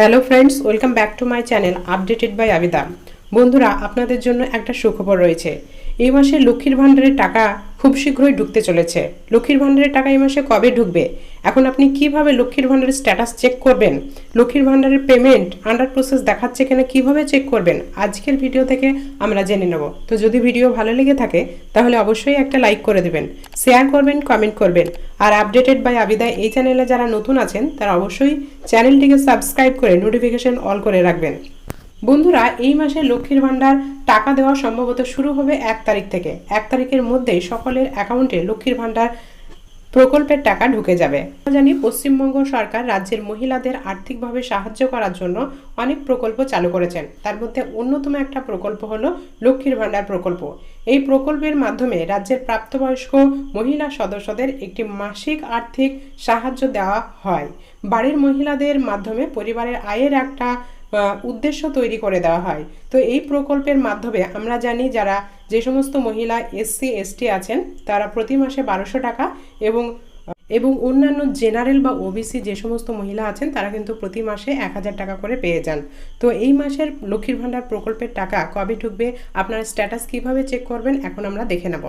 Hello friends welcome back to my channel updated by Abida বন্ধুরা, আপনাদের জন্য একটা সুখবর রয়েছে। এই মাসে লক্ষ্মীর ভাণ্ডারের টাকা খুব শীঘ্রই ঢুকতে চলেছে। লক্ষ্মীর ভাণ্ডারের টাকা এই মাসে কবে ঢুকবে? এখন আপনি কীভাবে লক্ষ্মীর ভাণ্ডারের স্ট্যাটাস চেক করবেন? লক্ষ্মীর ভাণ্ডারের পেমেন্ট আন্ডার প্রসেস দেখাচ্ছে কিনা কীভাবে চেক করবেন? আজকের ভিডিও থেকে আমরা জেনে নেব। তো যদি ভিডিও ভালো লেগে থাকে, তাহলে অবশ্যই একটা লাইক করে দেবেন। শেয়ার করবেন কমেন্ট করবেন। আর আপডেটেড বাই আবিদা এই চ্যানেলে যারা নতুন আছেন, তারা অবশ্যই চ্যানেলটিকে সাবস্ক্রাইব করে নোটিফিকেশন অল করে রাখবেন। বন্ধুরা, এই মাসে লক্ষ্মীর ভাণ্ডার টাকা দেওয়া সম্ভবত শুরু হবে এক তারিখ থেকে। এক তারিখের মধ্যেই সকলের অ্যাকাউন্টে লক্ষ্মীর ভাণ্ডার প্রকল্পের টাকা ঢুকে যাবে। জানি পশ্চিমবঙ্গ সরকার রাজ্যের মহিলাদের আর্থিকভাবে সাহায্য করার জন্য অনেক প্রকল্প চালু করেছেন। তার মধ্যে অন্যতম একটা প্রকল্প হলো লক্ষ্মীর ভাণ্ডার প্রকল্প। এই প্রকল্পের মাধ্যমে রাজ্যের প্রাপ্তবয়স্ক মহিলা সদস্যদের একটি মাসিক আর্থিক সাহায্য দেওয়া হয়। বাড়ির মহিলাদের মাধ্যমে পরিবারের আয়ের একটা উদ্দেশ্য তৈরি করে দেওয়া হয়। তো এই প্রকল্পের মাধ্যমে আমরা জানি যারা যে সমস্ত মহিলা এসসি, এসটি আছেন, তারা প্রতি মাসে বারোশো টাকা এবং এবং অন্যান্য জেনারেল বা ওবিসি যে সমস্ত মহিলা আছেন, তারা কিন্তু প্রতি মাসে এক হাজার টাকা করে পেয়ে যান। তো এই মাসের লক্ষ্মীর ভাণ্ডার প্রকল্পের টাকা কবে ঢুকবে, আপনার স্ট্যাটাস কীভাবে চেক করবেন, এখন আমরা দেখে নেব।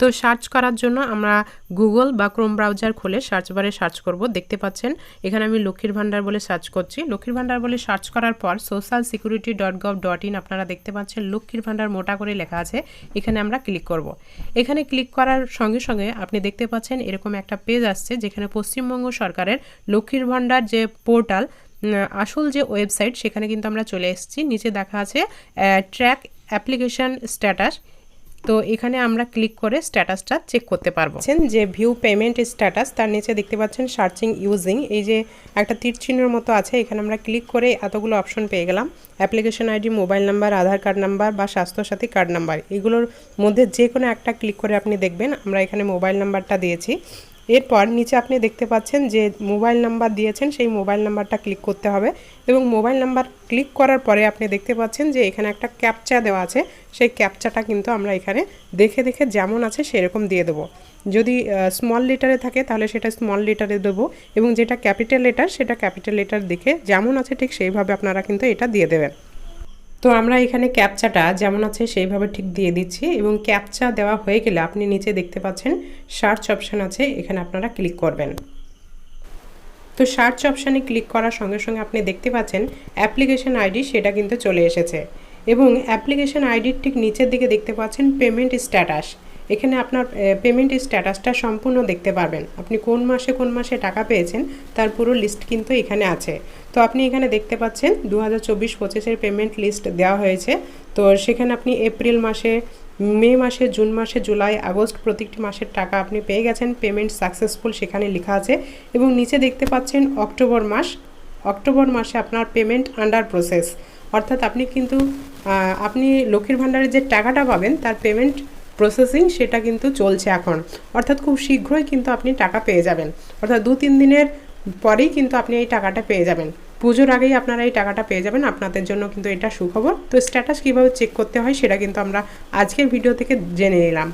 তো সার্চ করার জন্য আমরা গুগল বা ক্রোম ব্রাউজার খুলে সার্চ বারে সার্চ করব, দেখতে পাচ্ছেন। এখানে আমি লক্ষ্মীর ভাণ্ডার বলে সার্চ করছি। লক্ষ্মীর ভাণ্ডার বলে সার্চ করার পর social security dot gov dot in আপনারা দেখতে পাচ্ছেন লক্ষ্মীর ভাণ্ডার মোটা করে লেখা আছে। এখানে আমরা ক্লিক করব। এখানে ক্লিক করার সঙ্গে সঙ্গে আপনি দেখতে পাচ্ছেন এরকম একটা পেজ আসছে যেখানে পশ্চিমবঙ্গ সরকারের লক্ষ্মীর ভাণ্ডার যে পোর্টাল আসল যে ওয়েবসাইট সেখানে কিন্তু আমরা চলে এসেছি। নিচে দেখা আছে ট্র্যাক অ্যাপ্লিকেশন স্ট্যাটাস তো এখানে আমরা ক্লিক করে স্ট্যাটাসটা চেক করতে পারব। যে ভিউ পেমেন্ট স্ট্যাটাস তার নিচে দেখতে পাচ্ছেন সার্চিং ইউজিং এই যে একটা তীর চিহ্নের মতো আছে, এখানে আমরা ক্লিক করে এতগুলো অপশন পেয়ে গেলাম। Application ID mobile number Aadhaar card number বা স্বাস্থ্যসাথী কার্ড নাম্বার এগুলোর মধ্যে যে কোনো একটা ক্লিক করে আপনি দেখবেন। আমরা এখানে মোবাইল নাম্বারটা দিয়েছি। এরপর নিচে আপনি দেখতে পাচ্ছেন যে মোবাইল নাম্বার দিয়েছেন, সেই মোবাইল নাম্বারটা ক্লিক করতে হবে এবং মোবাইল নাম্বার ক্লিক করার পরে আপনি দেখতে পাচ্ছেন যে এখানে একটা ক্যাপচা দেওয়া আছে। সেই ক্যাপচাটা কিন্তু আমরা এখানে দেখে দেখে যেমন আছে সেরকম দিয়ে দেবো। যদি স্মল লেটারে থাকে তাহলে সেটা স্মল লেটারে দেবো এবং যেটা ক্যাপিটাল লেটার সেটা ক্যাপিটাল লেটার দেখে যেমন আছে ঠিক সেইভাবে আপনারা কিন্তু এটা দিয়ে দেবেন। তো আমরা এখানে ক্যাপচাটা যেমন আছে সেইভাবে ঠিক দিয়ে দিচ্ছি এবং ক্যাপচা দেওয়া হয়ে গেলে আপনি নিচে দেখতে পাচ্ছেন সার্চ অপশান আছে, এখানে আপনারা ক্লিক করবেন। তো সার্চ অপশানে ক্লিক করার সঙ্গে সঙ্গে আপনি দেখতে পাচ্ছেন অ্যাপ্লিকেশন আইডি সেটা কিন্তু চলে এসেছে এবং অ্যাপ্লিকেশন আইডির ঠিক নিচের দিকে দেখতে পাচ্ছেন পেমেন্ট স্ট্যাটাস। এখানে আপনার পেমেন্ট স্ট্যাটাসটা সম্পূর্ণ দেখতে পারবেন। আপনি কোন মাসে কোন মাসে টাকা পেয়েছেন, তার পুরো লিস্ট কিন্তু এখানে আছে। তো আপনি এখানে দেখতে পাচ্ছেন দু হাজার চব্বিশ পেমেন্ট লিস্ট দেওয়া হয়েছে। তো সেখানে আপনি এপ্রিল মাসে, মে মাসে, জুন মাসে, জুলাই, আগস্ট প্রত্যেকটি মাসের টাকা আপনি পেয়ে গেছেন। পেমেন্ট সাকসেসফুল সেখানে লেখা আছে। এবং নিচে দেখতে পাচ্ছেন, অক্টোবর মাস। অক্টোবর মাসে আপনার পেমেন্ট আন্ডার প্রসেস অর্থাৎ আপনি কিন্তু আপনি লক্ষ্মীর ভাণ্ডারের যে টাকাটা পাবেন, তার পেমেন্ট প্রসেসিং সেটা কিন্তু চলছে এখন। অর্থাৎ খুব শীঘ্রই কিন্তু আপনি টাকা পেয়ে যাবেন। অর্থাৎ দু তিন দিনের পরেই কিন্তু আপনি এই টাকাটা পেয়ে যাবেন। পুজোর আগেই আপনারা এই টাকাটা পেয়ে যাবেন। আপনাদের জন্য কিন্তু এটা সুখবর। তো স্ট্যাটাস কীভাবে চেক করতে হয় সেটা কিন্তু আমরা আজকের ভিডিও থেকে জেনে নিলাম।